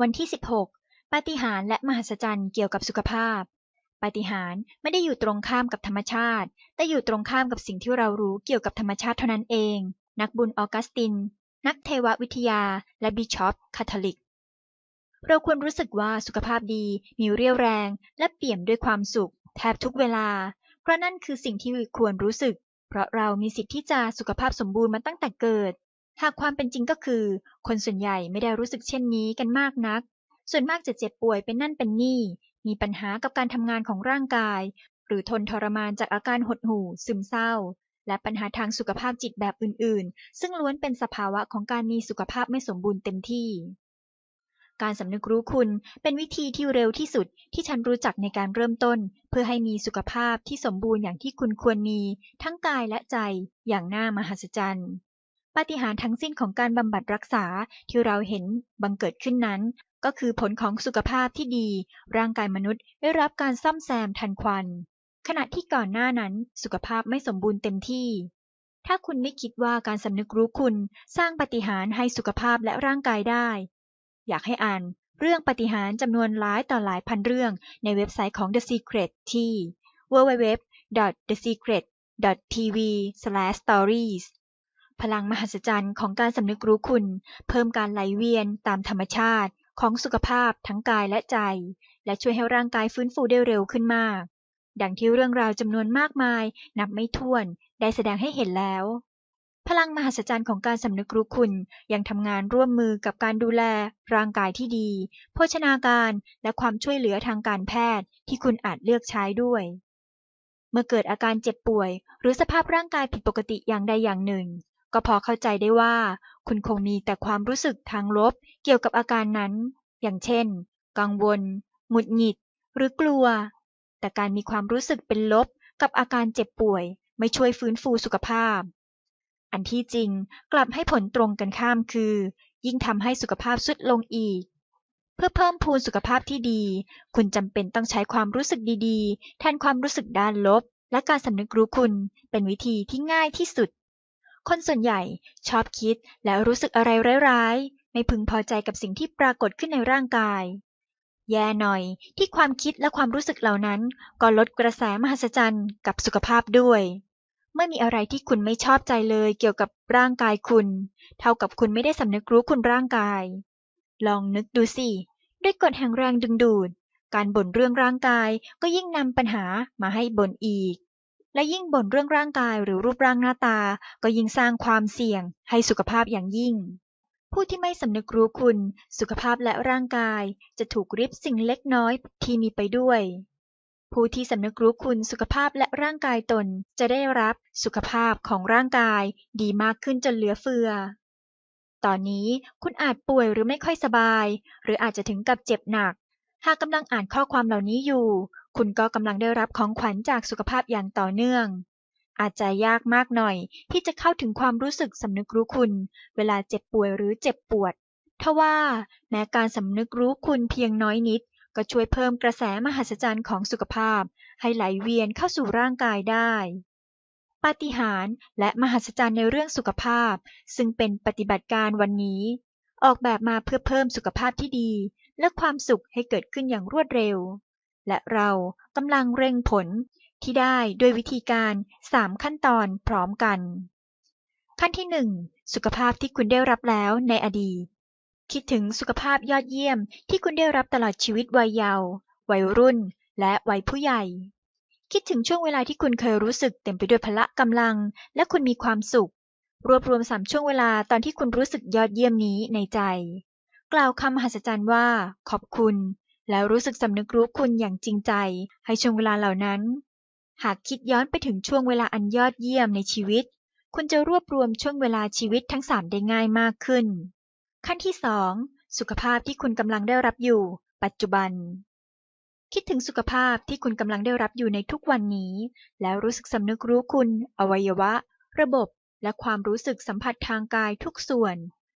วันที่ 16 ปาฏิหาริย์และมหัศจรรย์เกี่ยวกับสุขภาพ ปาฏิหาริย์ไม่ได้อยู่ตรงข้ามกับธรรมชาติ แต่อยู่ตรงข้ามกับสิ่งที่เรารู้เกี่ยวกับธรรมชาติเท่านั้นเอง นักบุญออกัสติน นักเทววิทยา และบิชอปคาทอลิก เราควรรู้สึกว่าสุขภาพดี มีเรี่ยวแรง และเปี่ยมด้วยความสุข แทบทุกเวลา เพราะนั่นคือสิ่งที่ควรรู้สึก เพราะเรามีสิทธิ์ที่จะสุขภาพสมบูรณ์มาตั้งแต่เกิด หากความเป็นจริงก็คือ คนส่วนใหญ่ไม่ได้รู้สึกเช่นนี้กันมากนัก ส่วนมากจะเจ็บป่วยเป็นนั่นเป็นนี่ มีปัญหากับการทำงานของร่างกาย หรือทนทรมานจากอาการหดหู่ ซึมเศร้า และปัญหาทางสุขภาพจิตแบบอื่น ๆ ซึ่งล้วนเป็นสภาวะของการมีสุขภาพไม่สมบูรณ์เต็มที่ การสำนึกรู้คุณเป็นวิธีที่เร็วที่สุดที่ฉันรู้จักในการเริ่มต้น เพื่อให้มีสุขภาพที่สมบูรณ์อย่างที่คุณควรมี ทั้งกายและใจอย่างน่ามหัศจรรย์ ปาฏิหาริย์ทั้งสิ้นของการบำบัดรักษาที่เราเห็นบังเกิดขึ้นนั้น ก็คือผลของสุขภาพที่ดี ร่างกายมนุษย์ได้รับการซ่อมแซมทันควัน ขณะที่ก่อนหน้านั้นสุขภาพไม่สมบูรณ์เต็มที่ ถ้าคุณไม่คิดว่าการสำนึกรู้คุณสร้างปาฏิหาริย์ให้สุขภาพและร่างกายได้ อยากให้อ่านเรื่องปาฏิหาริย์จำนวนหลายต่อหลายพันเรื่องในเว็บไซต์ของ The Secret ที่ www.thesecret.tv/stories พลังมหัศจรรย์ของการสำนึกรู้คุณ เพิ่มการไหลเวียนตามธรรมชาติ ของสุขภาพทั้งกายและใจ และช่วยให้ร่างกายฟื้นฟูได้เร็วขึ้นมาก ดังที่เรื่องราวจำนวนมากมาย นับไม่ถ้วนได้แสดงให้เห็นแล้ว พลังมหัศจรรย์ของการสำนึกรู้คุณยังทำงานร่วมมือกับการดูแล ร่างกายที่ดี โภชนาการและความช่วยเหลือทางการแพทย์ที่คุณอาจเลือกใช้ด้วยเมื่อเกิดอาการเจ็บป่วย หรือสภาพร่างกายผิดปกติอย่างใดอย่างหนึ่ง ก็พอเข้าใจได้ว่า คุณคงมีแต่ความรู้สึกทางลบเกี่ยวกับอาการนั้น อย่างเช่น กังวล หงุดหงิด หรือกลัว แต่การมีความรู้สึกเป็นลบกับอาการเจ็บป่วย ไม่ช่วยฟื้นฟูสุขภาพ อันที่จริงกลับให้ผลตรงกันข้ามคือ ยิ่งทำให้สุขภาพสุดลงอีก เพื่อเพิ่มพูนสุขภาพที่ดี คุณจำเป็นต้องใช้ความรู้สึกดีๆแทนความรู้สึกด้านลบ และการสำนึกรู้คุณเป็นวิธีที่ง่ายที่สุด คนส่วนใหญ่ชอบคิดและรู้สึกอะไรร้ายๆ ไม่พึงพอใจกับสิ่งที่ปรากฏขึ้นในร่างกาย แย่หน่อยที่ความคิดและความรู้สึกเหล่านั้น ก็ลดกระแสมหัศจรรย์กับสุขภาพด้วยเมื่อมีอะไรที่คุณไม่ชอบใจเลยเกี่ยวกับร่างกายคุณ เท่ากับคุณไม่ได้สำนึกรู้คุณร่างกาย ลองนึกดูสิ ด้วยกฎแห่งแรงดึงดูด การบ่นเรื่องร่างกายก็ยิ่งนำปัญหามาให้บ่นอีก และยิ่งบ่นเรื่องร่างกายหรือรูปร่างหน้าตา ก็ยิ่งสร้างความเสี่ยงให้สุขภาพอย่างยิ่ง ผู้ที่ไม่สำนึกรู้คุณ สุขภาพและร่างกาย จะถูกริบสิ่งเล็กน้อยที่มีไปด้วย ผู้ที่สำนึกรู้คุณสุขภาพและร่างกายตนจะได้รับสุขภาพของร่างกาย ดีมากขึ้นจนเหลือเฟือ ตอนนี้คุณอาจป่วยหรือไม่ค่อยสบาย หรืออาจจะถึงกับเจ็บหนักหากกำลังอ่านข้อความเหล่านี้อยู่ คุณก็กำลังได้รับของขวัญจากสุขภาพอย่างต่อเนื่อง อาจจะยากมากหน่อยที่จะเข้าถึงความรู้สึกสำนึกรู้คุณ เวลาเจ็บป่วยหรือเจ็บปวดทว่าแม้การสำนึกรู้คุณเพียงน้อยนิด ก็ช่วยเพิ่มกระแสมหัศจรรย์ของสุขภาพ ให้ไหลเวียนเข้าสู่ร่างกายได้ปาฏิหาริย์และมหัศจรรย์ในเรื่องสุขภาพ ซึ่งเป็นปฏิบัติการวันนี้ ออกแบบมาเพื่อเพิ่มสุขภาพที่ดี และความสุขให้เกิดขึ้นอย่างรวดเร็ว และเรากำลังเร่งผลที่ได้ด้วยวิธีการ 3 ขั้นตอนพร้อมกัน ขั้นที่ 1 สุขภาพที่คุณได้รับแล้วในอดีต คิดถึงสุขภาพยอดเยี่ยมที่คุณได้รับตลอดชีวิตวัยเยาว์วัยรุ่น และวัยผู้ใหญ่ คิดถึงช่วงเวลาที่คุณเคยรู้สึกเต็มไปด้วยพละกำลัง และคุณมีความสุข รวบรวมสามช่วงเวลาตอนที่คุณรู้สึกยอดเยี่ยมนี้ในใจ กล่าวคำหัศจรรย์ว่า ขอบคุณ แล้วรู้สึกสำนึกรู้คุณอย่างจริงใจ ให้ช่วงเวลาเหล่านั้น หากคิดย้อนไปถึงช่วงเวลาอันยอดเยี่ยมในชีวิต คุณจะรวบรวมช่วงเวลาชีวิตทั้งสามได้ง่ายมากขึ้น ขั้นที่สองสุขภาพที่คุณกำลังได้รับอยู่ ปัจจุบัน คิดถึงสุขภาพที่คุณกำลังได้รับอยู่ในทุกวันนี้ แล้วรู้สึกสำนึกรู้คุณ อวัยวะ ระบบ และความรู้สึกสัมผัสทางกายทุกส่วน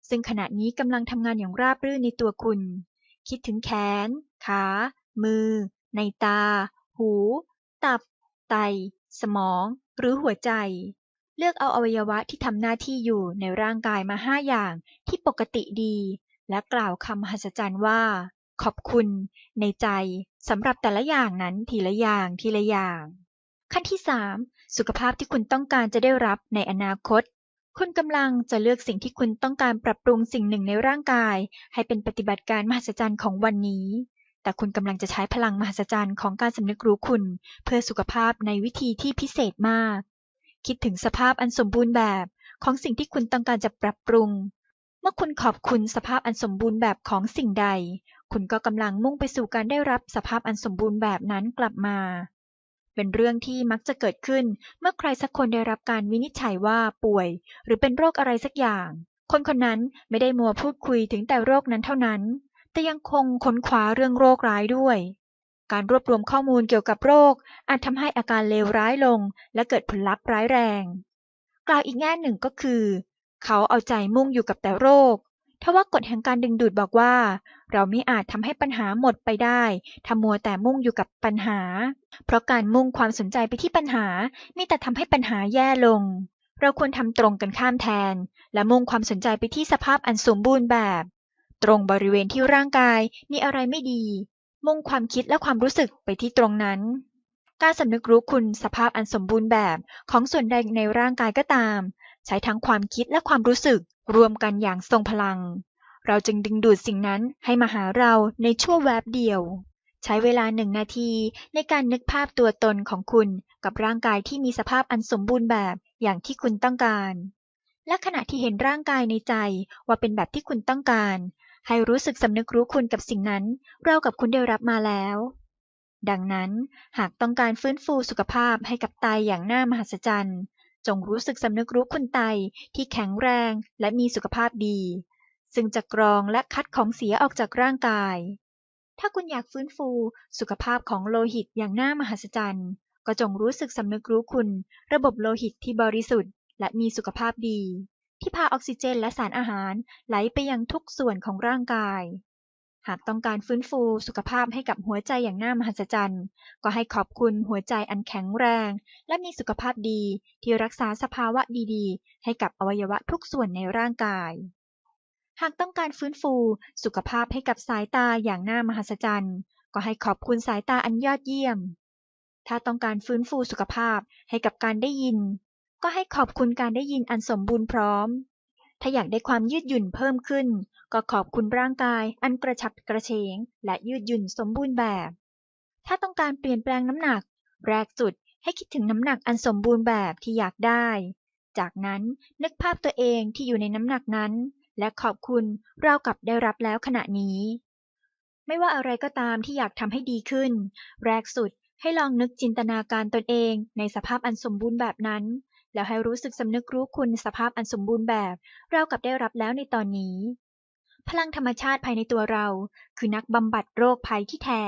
ซึ่งขณะนี้กำลังทำงานอย่างราบรื่นในตัวคุณ คิดถึงแขน ขา มือ ในตา หู ตับ ไต สมอง หรือหัวใจ เลือกเอาอวัยวะที่ทำหน้าที่อยู่ในร่างกายมาห้าอย่างที่ปกติดี และกล่าวคำมหัศจรรย์ว่า ขอบคุณ ในใจสำหรับแต่ละอย่างนั้นทีละอย่างทีละอย่าง ขั้นที่ 3 สุขภาพที่คุณต้องการจะได้รับในอนาคต คุณกำลังจะเลือกสิ่งที่คุณต้องการปรับปรุงสิ่งหนึ่งในร่างกาย ให้เป็นปฏิบัติการมหัศจรรย์ของวันนี้ แต่คุณกำลังจะใช้พลังมหัศจรรย์ของการสำนึกรู้คุณ เพื่อสุขภาพในวิธีที่พิเศษมาก คิดถึงสภาพอันสมบูรณ์แบบของสิ่งที่คุณต้องการจะปรับปรุง เมื่อคุณขอบคุณสภาพอันสมบูรณ์แบบของสิ่งใด คุณก็กำลังมุ่งไปสู่การได้รับสภาพอันสมบูรณ์แบบนั้นกลับมา เป็นเรื่องที่มักจะเกิดขึ้น เมื่อใครสักคนได้รับการวินิจฉัยว่าป่วย หรือเป็นโรคอะไรสักอย่าง คนคนนั้นไม่ได้มัวพูดคุยถึงแต่โรคนั้นเท่านั้น แต่ยังคงค้นคว้าเรื่องโรคร้ายด้วย การรวบรวมข้อมูลเกี่ยวกับโรค อาจทำให้อาการเลวร้ายลง และเกิดผลลัพธ์ร้ายแรง กล่าวอีกแง่หนึ่งก็คือ เขาเอาใจมุ่งอยู่กับแต่โรค ทว่ากฎแห่งการดึงดูดบอกว่า เราไม่อาจทำให้ปัญหาหมดไปได้ถ้ามัวแต่มุ่งอยู่กับปัญหา เพราะการมุ่งความสนใจไปที่ปัญหามีแต่ทำให้ปัญหาแย่ลง เราควรทำตรงกันข้ามแทน และมุ่งความสนใจไปที่สภาพอันสมบูรณ์แบบ ตรงบริเวณที่ร่างกายมีอะไรไม่ดี มุ่งความคิดและความรู้สึกไปที่ตรงนั้นการสำนึกรู้คุณสภาพอันสมบูรณ์แบบของส่วนใดในร่างกายก็ตาม ใช้ทั้งความคิดและความรู้สึกรวมกันอย่างทรงพลัง เราจึงดึงดูดสิ่งนั้นให้มาหาเราในชั่วแวบเดียว ใช้เวลาหนึ่งนาทีในการนึกภาพตัวตนของคุณกับร่างกายที่มีสภาพอันสมบูรณ์แบบอย่างที่คุณต้องการ และขณะที่เห็นร่างกายในใจว่าเป็นแบบที่คุณต้องการ ให้รู้สึกสำนึกรู้คุณกับสิ่งนั้น เรากับคุณได้รับมาแล้วดังนั้นหากต้องการฟื้นฟูสุขภาพให้กับไตอย่างน่ามหัศจรรย์ จงรู้สึกสำนึกรู้คุณไตที่แข็งแรงและมีสุขภาพดี ซึ่งจะกรองและคัดของเสียออกจากร่างกาย ถ้าคุณอยากฟื้นฟูสุขภาพของโลหิตอย่างน่ามหัศจรรย์ ก็จงรู้สึกสำนึกรู้คุณ ระบบโลหิตที่บริสุทธิ์ และมีสุขภาพดี ที่พาออกซิเจนและสารอาหารไหลไปยังทุกส่วนของร่างกาย หากต้องการฟื้นฟูสุขภาพให้กับหัวใจอย่างน่ามหัศจรรย์ ก็ให้ขอบคุณหัวใจอันแข็งแรง และมีสุขภาพดีที่รักษาสภาวะดีๆ ให้กับอวัยวะทุกส่วนในร่างกาย หากต้องการฟื้นฟูสุขภาพให้กับสายตาอย่างน่ามหัศจรรย์ ก็ให้ขอบคุณสายตาอันยอดเยี่ยม ถ้าต้องการฟื้นฟูสุขภาพให้กับการได้ยิน ก็ให้ขอบคุณการได้ยินอันสมบูรณ์พร้อม ถ้าอยากได้ความยืดหยุ่นเพิ่มขึ้น ก็ขอบคุณร่างกายอันกระฉับกระเฉง และยืดหยุ่นสมบูรณ์แบบ ถ้าต้องการเปลี่ยนแปลงน้ำหนัก แรกสุดให้คิดถึงน้ำหนักอันสมบูรณ์แบบที่อยากได้ จากนั้นนึกภาพตัวเองที่อยู่ในน้ำหนักนั้น และขอบคุณเรากับได้รับแล้วขณะนี้ ไม่ว่าอะไรก็ตามที่อยากทำให้ดีขึ้น แรกสุดให้ลองนึกจินตนาการตนเองในสภาพอันสมบูรณ์แบบนั้น แล้วให้รู้สึกสำนึกรู้คุณสภาพอันสมบูรณ์แบบเรากับได้รับแล้วในตอนนี้ พลังธรรมชาติภายในตัวเรา คือนักบำบัดโรคภัยที่แท้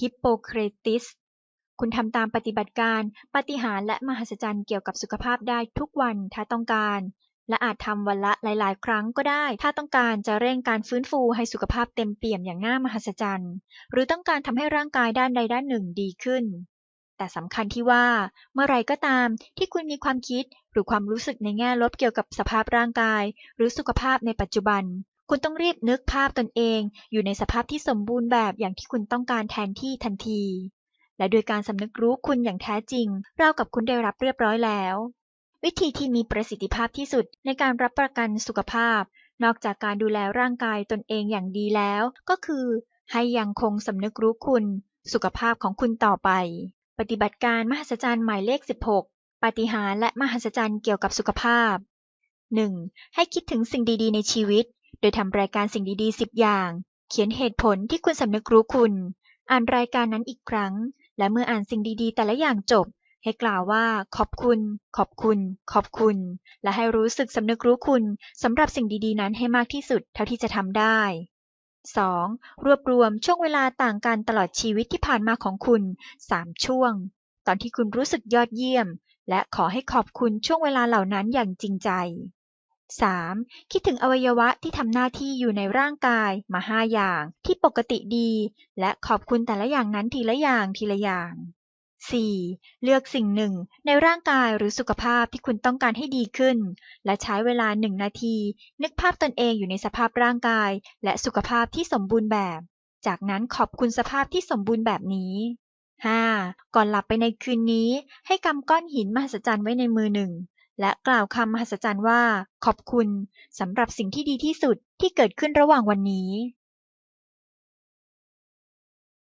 ฮิปโปเครติส คุณทำตามปฏิบัติการ ปฏิหารและมหัศจรรย์เกี่ยวกับสุขภาพได้ทุกวันถ้าต้องการ และอาจทำวันละหลาย ๆ ครั้งก็ได้ ถ้าต้องการจะเร่งการฟื้นฟูให้สุขภาพเต็มเปี่ยมอย่างน่ามหัศจรรย์ หรือต้องการทำให้ร่างกายด้านใดด้านหนึ่งดีขึ้น แต่สำคัญที่ว่า เมื่อไรก็ตามที่คุณมีความคิดหรือความรู้สึกในแง่ลบเกี่ยวกับสภาพร่างกาย หรือสุขภาพในปัจจุบัน คุณต้องรีบนึกภาพตนเอง อยู่ในสภาพที่สมบูรณ์แบบอย่างที่คุณต้องการแทนที่ทันที และโดยการสำนึกรู้คุณอย่างแท้จริงเรากับคุณได้รับเรียบร้อยแล้ว วิธีที่มีประสิทธิภาพที่สุดในการรับประกันสุขภาพ นอกจากการดูแลร่างกายตนเองอย่างดีแล้ว ก็คือ ให้ยังคงสำนึกรู้คุณ สุขภาพของคุณต่อไป ปฏิบัติการมหัศจรรย์หมายเลข 16ปฏิหารและมหัศจรรย์เกี่ยวกับสุขภาพ 1. ให้คิดถึงสิ่งดีๆ ในชีวิต โดยทำรายการสิ่งดีๆสิบอย่าง เขียนเหตุผลที่คุณสำนึกรู้คุณ อ่านรายการนั้นอีกครั้ง และเมื่ออ่านสิ่งดีๆ แต่ละอย่างจบ ให้กล่าวว่า ขอบคุณ ขอบคุณ ขอบคุณ และให้รู้สึกสำนึกรู้คุณสำหรับสิ่งดีๆ นั้นให้มากที่สุดเท่าที่จะทำได้ 2. รวบรวมช่วงเวลาต่างกันตลอดชีวิตที่ผ่านมาของคุณ 3 ช่วง ตอนที่คุณรู้สึกยอดเยี่ยม และขอให้ขอบคุณช่วงเวลาเหล่านั้นอย่างจริงใจ 3. คิดถึงอวัยวะที่ทำหน้าที่อยู่ในร่างกายมาห้าอย่างที่ปกติดี และขอบคุณแต่ละอย่างนั้นทีละอย่างทีละอย่าง 4. เลือกสิ่งหนึ่งในร่างกายหรือสุขภาพที่คุณต้องการให้ดีขึ้น และใช้เวลาหนึ่งนาที นึกภาพตนเองอยู่ในสภาพร่างกาย และสุขภาพที่สมบูรณ์แบบ จากนั้นขอบคุณสภาพที่สมบูรณ์แบบนี้ 5. ก่อนหลับไปในคืนนี้ ให้กำก้อนหินมหัศจรรย์ไว้ในมือหนึ่ง และกล่าวคำมหัศจรรย์ว่า ขอบคุณสำหรับสิ่งที่ดีที่สุดที่เกิดขึ้นระหว่างวันนี้